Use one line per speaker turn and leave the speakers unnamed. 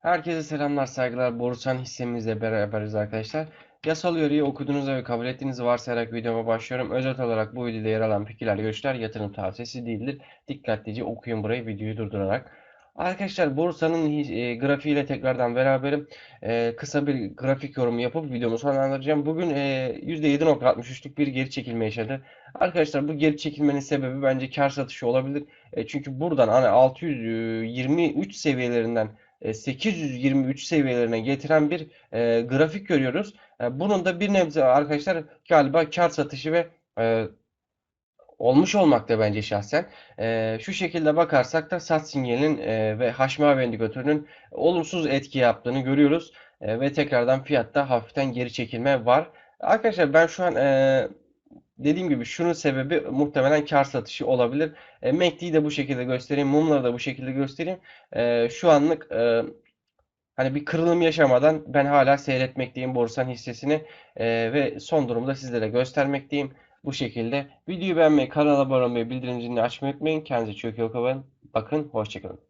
Herkese selamlar, saygılar. Borusan hissemizle beraberiz arkadaşlar. Yasal uyarıyı okuduğunuzu ve kabul ettiğinizi varsayarak videoma başlıyorum. Özet olarak bu videoda yer alan fikirler, görüşler yatırım tavsiyesi değildir. Dikkatlice okuyun burayı videoyu durdurarak. Arkadaşlar borsanın e, grafiğiyle tekrardan beraberim. E, kısa bir grafik yorumu yapıp videomu sonlandıracağım. Bugün e, %7.63'lük bir geri çekilme yaşadı. Arkadaşlar bu geri çekilmenin sebebi bence kar satışı olabilir. E, çünkü buradan hani 623 seviyelerinden 823 e, seviyelerine getiren bir e, grafik görüyoruz. E, bunun da bir nebze arkadaşlar galiba kar satışı ve e, olmuş olmakta bence şahsen. E, şu şekilde bakarsak da sat sinyalinin e, ve HMAV indikatörünün olumsuz etki yaptığını görüyoruz. E, ve tekrardan fiyatta hafiften geri çekilme var. Arkadaşlar ben şu an e, dediğim gibi şunun sebebi muhtemelen kar satışı olabilir. E, MACD'yi de bu şekilde göstereyim. Mumları da bu şekilde göstereyim. E, şu anlık e, hani bir kırılım yaşamadan ben hala seyretmekteyim borsanın hissesini. E, ve son durumda sizlere göstermekteyim. Bu şekilde. Videoyu beğenmeyi, kanala abone olmayı, bildirim zilini açmayı unutmayın. Kendinize çok iyi. Bakın, hoşçakalın.